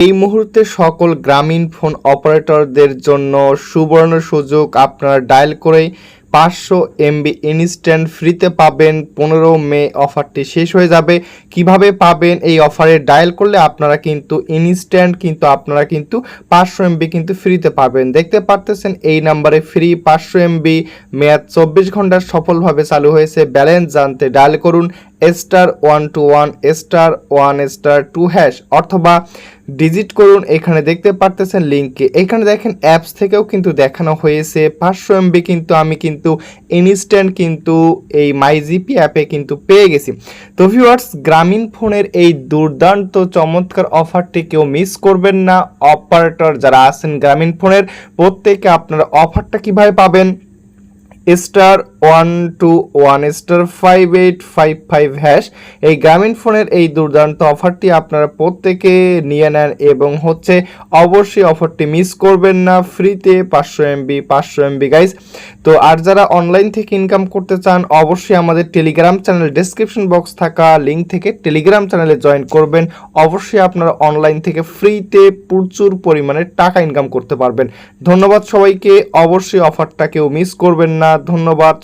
এই মুহূর্তে সকল গ্রামীণ ফোন অপারেটরদের জন্য সুবর্ণ সুযোগ। আপনারা ডায়াল করেই পাঁচশো এমবি ইনস্ট্যান্ট ফ্রিতে পাবেন। পনেরো মে অফারটি শেষ হয়ে যাবে। কীভাবে পাবেন এই অফারে ডায়াল করলে আপনারা কিন্তু ইনস্ট্যান্ট কিন্তু আপনারা কিন্তু পাঁচশো এমবি কিন্তু ফ্রিতে পাবেন। দেখতে পারতেছেন এই নাম্বারে ফ্রি পাঁচশো এমবি। মেয়াদ চব্বিশ ঘণ্টার সফলভাবে চালু হয়েছে। ব্যালেন্স জানতে ডায়াল করুন। Star one two one star one star two hash অথবা ডিজিট করুন, এখানে দেখতে পারতেছেন লিঙ্কে এখানে দেখেন অ্যাপস থেকেও কিন্তু দেখানো হয়েছে। পাঁচশো এমবি কিন্তু আমি কিন্তু ইনস্ট্যান্ট কিন্তু এই মাই জিপি অ্যাপে কিন্তু পেয়ে গেছি। তো ভিউয়ার্স গ্রামীণ ফোনের এই দুর্দান্ত চমৎকার অফারটি কেউ মিস করবেন না। অপারেটর যারা আছেন গ্রামীণ ফোনের, প্রত্যেকে আপনারা অফারটা কীভাবে পাবেন? Star one two one, star five eight five five hash. এই গ্রামীণ ফোনের এই দুর্দান্ত অফারটি আপনারা প্রত্যেকে নিয়ে নেন এবং হচ্ছে অবশ্যই অফারটি মিস করবেন না ফ্রিতে পাঁচশো এমবি পাঁচশো এমবি গাইজ তো আর যারা অনলাইন থেকে ইনকাম করতে চান, অবশ্যই আমাদের টেলিগ্রাম চ্যানেল ডেসক্রিপশন বক্স থাকা লিঙ্ক থেকে টেলিগ্রাম চ্যানেলে জয়েন করবেন। অবশ্যই আপনারা অনলাইন থেকে ফ্রিতে প্রচুর পরিমাণে টাকা ইনকাম করতে পারবেন। ধন্যবাদ সবাইকে। অবশ্যই অফারটা কেউ মিস করবেন না। ধন্যবাদ